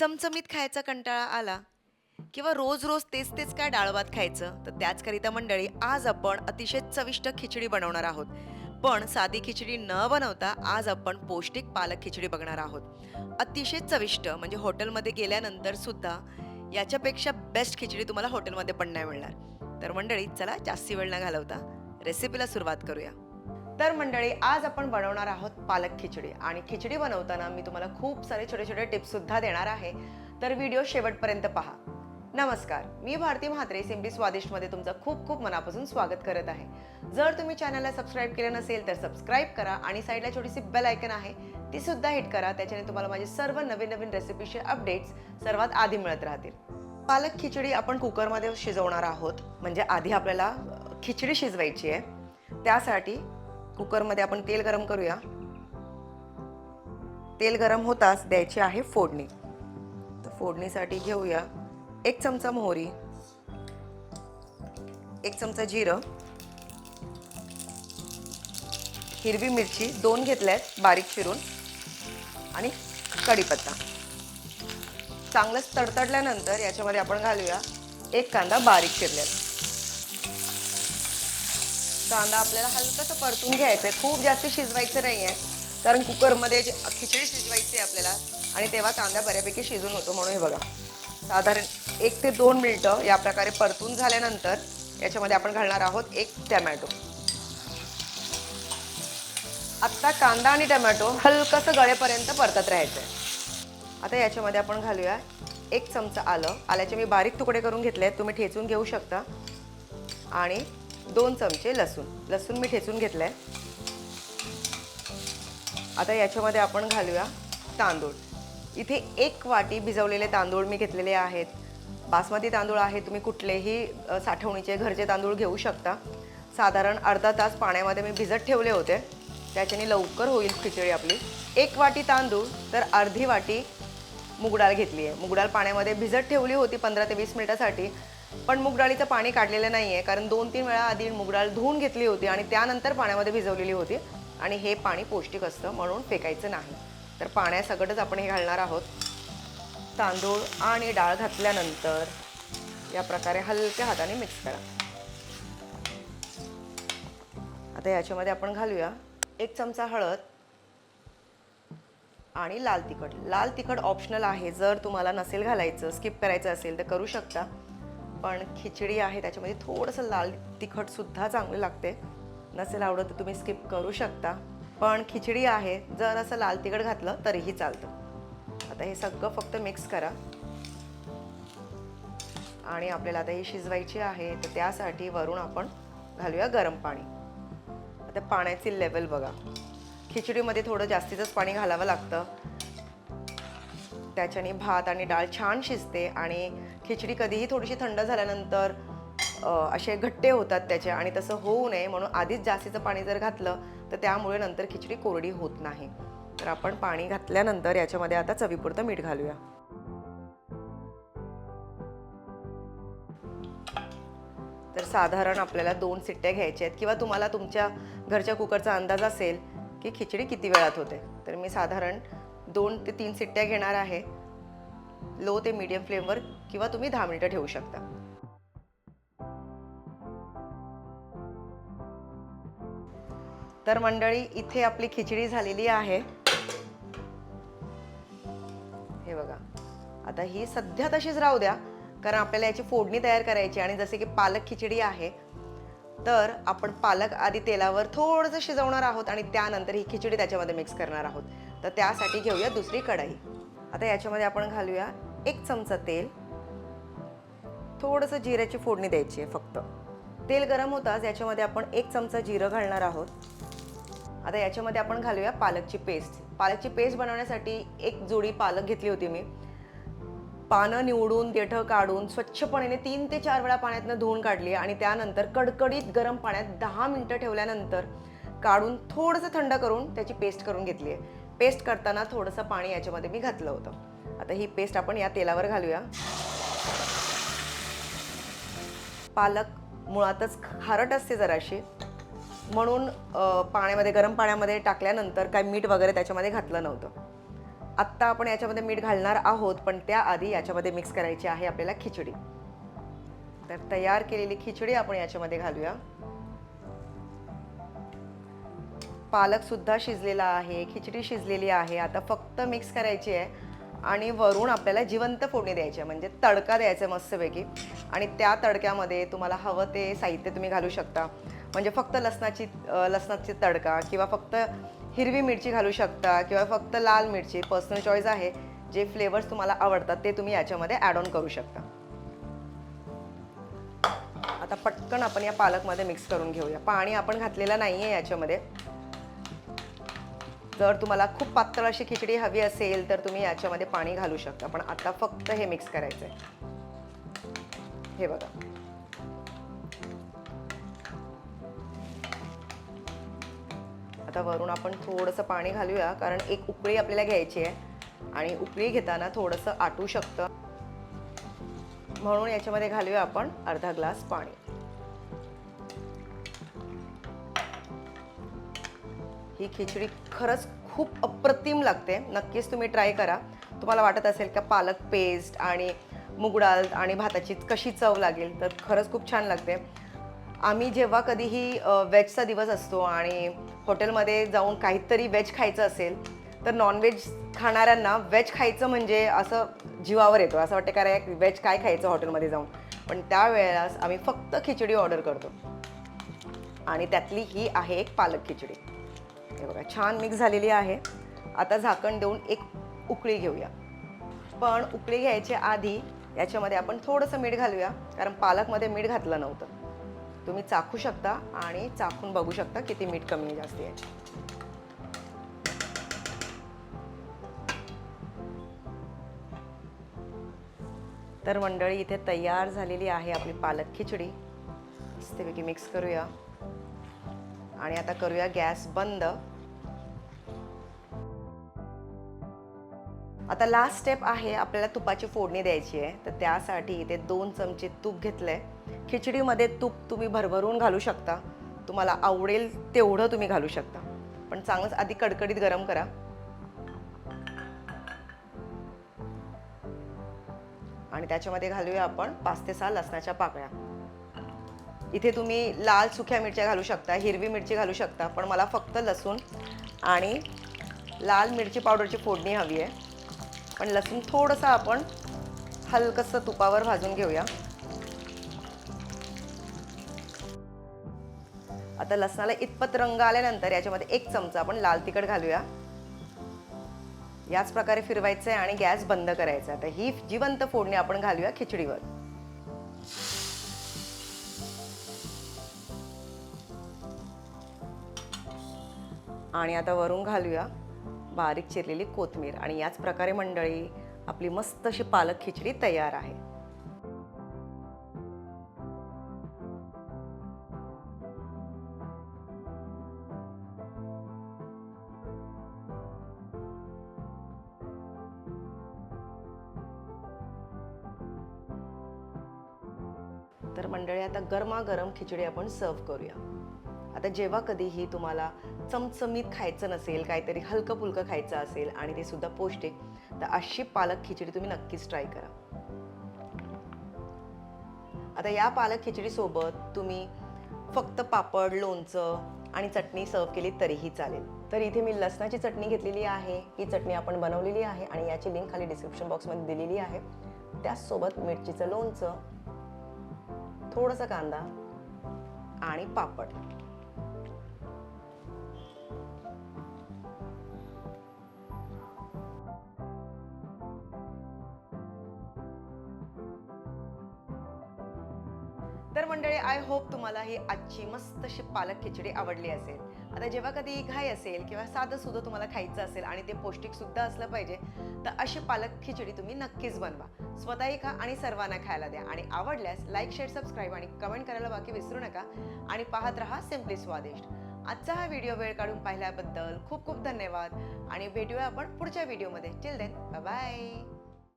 चमचमीत खायचा कंटाळा आला किंवा रोज रोज तेच तेच काय डाळ भात खायचं तर त्याचकरिता मंडळी आज आपण अतिशय चविष्ट खिचडी बनवणार आहोत. पण साधी खिचडी न बनवता आज आपण पौष्टिक पालक खिचडी बघणार आहोत. अतिशय चविष्ट म्हणजे हॉटेलमध्ये गेल्यानंतर सुद्धा याच्यापेक्षा बेस्ट खिचडी तुम्हाला हॉटेलमध्ये पण नाही मिळणार. तर मंडळी चला जास्ती वेळ न घालवता रेसिपीला सुरुवात करूया. तर मंडळी आज आपण बनवणार आहोत पालक खिचडी. आणि खिचडी बनवताना मी तुम्हाला खूप सारे छोटे छोटे टिप्ससुद्धा देणार आहे. तर व्हिडिओ शेवटपर्यंत पहा. नमस्कार मी भारती म्हात्रे सिम्पली स्वादिष्टमध्ये तुमचं खूप खूप मनापासून स्वागत करत आहे. जर तुम्ही चॅनलला सबस्क्राईब केलं नसेल तर सबस्क्राईब करा आणि साईडला छोटीशी बेल आयकन आहे ती सुद्धा हिट करा त्याच्याने तुम्हाला माझे सर्व नवीन नवीन रेसिपीचे अपडेट्स सर्वात आधी मिळत राहतील. पालक खिचडी आपण कुकरमध्ये शिजवणार आहोत. म्हणजे आधी आपल्याला खिचडी शिजवायची आहे. त्यासाठी कुकरमध्ये आपण तेल गरम करूया. तेल गरम होताच द्यायची आहे फोडणी. तर फोडणीसाठी घेऊया एक चमचा मोहरी एक चमचा जिरं हिरवी मिरची दोन घेतल्यात बारीक चिरून आणि कढीपत्ता. चांगलंच तडतडल्यानंतर याच्यामध्ये आपण घालूया एक कांदा बारीक चिरल्यात कांदा आपल्याला हलकंसं परतून घ्यायचं आहे. खूप जास्त शिजवायचं नाही आहे. कारण कुकरमध्ये जे खिचडी शिजवायची आहे आपल्याला आणि तेव्हा कांदा बऱ्यापैकी शिजून होतो म्हणून हे बघा. साधारण एक ते दोन मिनटं या प्रकारे परतून झाल्यानंतर याच्यामध्ये आपण घालणार आहोत एक टमॅटो. आत्ता कांदा आणि टमॅटो हलकंसं गळेपर्यंत परतत राहायचं आहे आता याच्यामध्ये आपण घालूया एक चमचा आलं. आल्याचे मी बारीक तुकडे करून घेतले आहेत तुम्ही ठेचून घेऊ शकता. आणि दोन चमचे लसूण. लसूण मी ठेचून घेतलं आहे आता याच्यामध्ये आपण घालूया तांदूळ. इथे एक वाटी भिजवलेले तांदूळ मी घेतलेले आहेत. बासमती तांदूळ आहे तुम्ही कुठलेही साठवणीचे घरचे तांदूळ घेऊ शकता. साधारण अर्धा तास पाण्यामध्ये मी भिजत ठेवले होते. त्याच्याने लवकर होईल खिचडी आपली. एक वाटी तांदूळ तर अर्धी वाटी मुगडाळ घेतली आहे मुगडाळ पाण्यामध्ये भिजत ठेवली होती पंधरा ते वीस मिनिटासाठी. पण मूग डाळीचं पाणी काढलेलं नाही आहे कारण दोन तीन वेळा आधी मूग डाळ धुवून घेतली होती आणि त्यानंतर पाण्यामध्ये भिजवलेली होती आणि हे पाणी पौष्टिक असतं म्हणून फेकायचं नाही. तर पाण्यासकटच आपण हे घालणार आहोत. तांदूळ आणि डाळ घातल्यानंतर या प्रकारे हलक्या हाताने मिक्स करा. आता याच्यामध्ये आपण घालूया एक चमचा हळद आणि लाल तिखट. लाल तिखट ऑप्शनल आहे. जर तुम्हाला नसेल घालायचं स्किप करायचं असेल तर करू शकता. पण खिचडी आहे त्याच्यामध्ये थोडंसं लाल तिखटसुद्धा चांगलं लागते. नसेल आवडत तर तुम्ही स्किप करू शकता. पण खिचडी आहे जर असं लाल तिखट घातलं तरीही चालतं. आता हे सगळं फक्त मिक्स करा. आणि आपल्याला आता ही शिजवायची आहे तर त्यासाठी वरून आपण घालूया गरम पाणी. आता पाण्याची लेवल बघा. खिचडीमध्ये थोडं जास्तीतच पाणी घालावं लागतं. त्याच्याने भात आणि डाळ छान शिजते आणि खिचडी कधीही थोडीशी थंड झाल्यानंतर असे घट्टे होतात त्याचे आणि तसं होऊ नये म्हणून आधीच जास्तीचं पाणी जर घातलं तर त्यामुळे नंतर खिचडी कोरडी होत नाही. तर आपण पाणी घातल्यानंतर याच्यामध्ये आता चवीपुरतं मीठ घालूया. तर साधारण आपल्याला दोन सिट्ट्या घ्यायच्या आहेत किंवा तुम्हाला तुमच्या घरच्या कुकरचा अंदाज असेल की खिचडी किती वेळात होते. तर मी साधारण दोन ते तीन सिट्ट्या घेणार आहे. लो ते मीडियम फ्लेमवर किंवा तुम्ही दहा मिनिटं ठेवू शकता. तर मंडळी इथे आपली खिचडी झालेली आहे. हे बघा. आता ही सध्या तशीच राहू द्या कारण आपल्याला याची फोडणी तयार करायची आणि जसे की पालक खिचडी आहे तर आपण पालक आधी तेलावर थोडंसं शिजवणार आहोत आणि त्यानंतर ही खिचडी त्याच्यामध्ये मिक्स करणार आहोत. तर त्यासाठी घेऊया दुसरी कढाई. आता याच्यामध्ये आपण घालूया एक चमचा तेल. थोडंसं जिऱ्याची फोडणी द्यायची आहे फक्त. तेल गरम होताच याच्यामध्ये आपण एक चमचा जिरं घालणार आहोत. आता याच्यामध्ये आपण घालूया पालकची पेस्ट. पालकची पेस्ट बनवण्यासाठी एक जोडी पालक घेतली होती मी. पानं निवडून देठं काढून स्वच्छपणे तीन ते चार वेळा पाण्यातनं धुवून काढली आणि त्यानंतर कडकडीत गरम पाण्यात दहा मिनटं ठेवल्यानंतर काढून थोडंसं थंड करून त्याची पेस्ट करून घेतली आहे. पेस्ट करताना थोडंसं पाणी याच्यामध्ये मी घातलं होतं. आता ही पेस्ट आपण या तेलावर घालूया. पालक मुळातच खारट असते जराशी. म्हणून पाण्यामध्ये गरम पाण्यामध्ये टाकल्यानंतर काय मीठ वगैरे त्याच्यामध्ये घातलं नव्हतं. आत्ता आपण याच्यामध्ये मीठ घालणार आहोत पण त्याआधी याच्यामध्ये मिक्स करायची आहे आपल्याला खिचडी. तर तयार केलेली खिचडी आपण याच्यामध्ये घालूया. पालकसुद्धा शिजलेला आहे खिचडी शिजलेली आहे. आता फक्त मिक्स करायची आहे आणि वरून आपल्याला जिवंत फोडणी द्यायची आहे. म्हणजे तडका द्यायचा आहे मस्तपैकी. आणि त्या तडक्यामध्ये तुम्हाला हवं ते साहित्य तुम्ही घालू शकता. म्हणजे फक्त लसणाची लसणाची तडका किंवा फक्त हिरवी मिरची घालू शकता किंवा फक्त लाल मिरची पर्सनल चॉईस आहे. जे फ्लेवर्स तुम्हाला आवडतात ते तुम्ही याच्यामध्ये ॲड ऑन करू शकता. आता पटकन आपण या पालकमध्ये मिक्स करून घेऊया. पाणी आपण घातलेलं नाही आहे याच्यामध्ये. जर तुम्हाला खूप पातळ अशी खिचडी हवी असेल तर तुम्ही याच्यामध्ये पाणी घालू शकता. पण आता फक्त हे मिक्स करायचं आहे हे बघा. आता वरून आपण थोडंसं पाणी घालूया कारण एक उकळी आपल्याला घ्यायची आहे. आणि उकळी घेताना थोडंसं आटू शकतं. म्हणून याच्यामध्ये घालूया आपण अर्धा ग्लास पाणी. ही खिचडी खरंच खूप अप्रतिम लागते. नक्कीच तुम्ही ट्राय करा. तुम्हाला वाटत असेल का पालक पेस्ट आणि मुगडाळ आणि भाताची कशी चव लागेल तर खरंच खूप छान लागते. आम्ही जेव्हा कधीही वेजचा व्हेजचा दिवस असतो आणि हॉटेलमध्ये जाऊन काहीतरी व्हेज खायचं असेल तर नॉनव्हेज खाणाऱ्यांना व्हेज खायचं म्हणजे असं जीवावर येतो. असं वाटतं का रे व्हेज काय खायचं हॉटेलमध्ये जाऊन? पण त्यावेळेला आम्ही फक्त खिचडी ऑर्डर करतो. आणि त्यातली ही आहे एक पालक खिचडी. हे बघा छान मिक्स झालेली आहे. आता झाकण देऊन एक उकळी घेऊया. पण उकळी घ्यायच्या आधी याच्यामध्ये आपण थोडंसं मीठ घालूया कारण पालकमध्ये मीठ घातलं नव्हतं. तुम्ही चाखू शकता आणि चाखून बघू शकता किती मीठ कमी जास्ती आहे. तर मंडळी इथे तयार झालेली आहे आपली पालक खिचडी. मस्तपैकी मिक्स करूया. आणि आता करूया गॅस बंद. आता लास्ट स्टेप आहे आपल्याला तुपाची फोडणी द्यायची आहे. तर त्यासाठी इथे दोन चमचे तूप घेतलं आहे खिचडीमध्ये तूप तुम्ही भरभरून घालू शकता. तुम्हाला आवडेल तेवढं तुम्ही घालू शकता. पण चांगलंच आधी कडकडीत गरम करा. आणि त्याच्यामध्ये घालूया आपण पाच ते सहा लसणाच्या पाकळ्या. इथे तुम्ही लाल सुक्या मिरच्या घालू शकता हिरवी मिरची घालू शकता पण मला फक्त लसूण आणि लाल मिरची पावडरची फोडणी हवी आहे. पण लसूण थोडंसं आपण हलकंसं तुपावर भाजून घेऊया. आता लसणाला इतपत रंग आल्यानंतर याच्यामध्ये एक चमचा आपण लाल तिखट घालूया. याच प्रकारे फिरवायचं आहे आणि गॅस बंद करायचा. आता ही जिवंत फोडणी आपण घालूया खिचडीवर. आणि आता वरून घालूया. बारीक चिरलेली कोथमीर आणि याच प्रकारे मंडळी आपली मस्त अशी पालक खिचडी तयार आहे. तर मंडळी आता गरमागरम खिचडी आपण सर्व करूया. आता जेव्हा कधीही तुम्हाला चमचमीत खायचं नसेल काहीतरी हलकं फुलकं खायचं असेल आणि ते सुद्धा पौष्टिक तर अशी पालक खिचडी तुम्ही नक्कीच ट्राय करा. आता या पालक खिचडीसोबत तुम्ही फक्त पापड लोणचं आणि चटणी सर्व केली तरीही चालेल. तर इथे मी लसणाची चटणी घेतलेली आहे ही चटणी आपण बनवलेली आहे आणि याची लिंक खाली डिस्क्रिप्शन बॉक्समध्ये दिलेली आहे. त्याचसोबत मिरचीचं लोणचं थोडंसं कांदा आणि पापड. तर मंडळी आय होप तुम्हाला ही आजची मस्त अशी पालक खिचडी आवडली असेल. आता जेव्हा कधी घाई असेल किंवा साधं सुद्धा तुम्हाला खायचं असेल आणि ते पौष्टिक सुद्धा असलं पाहिजे तर अशी पालक खिचडी तुम्ही नक्कीच बनवा. स्वतःही खा आणि सर्वांना खायला द्या. आणि आवडल्यास लाईक शेअर सबस्क्राईब आणि कमेंट करायला बाकी विसरू नका. आणि पाहत रहा सिम्पली स्वादिष्ट आजचा हा व्हिडिओ वेळ काढून पाहिल्याबद्दल खूप खूप धन्यवाद. आणि भेटूया आपण पुढच्या व्हिडिओमध्ये चिल देन बाय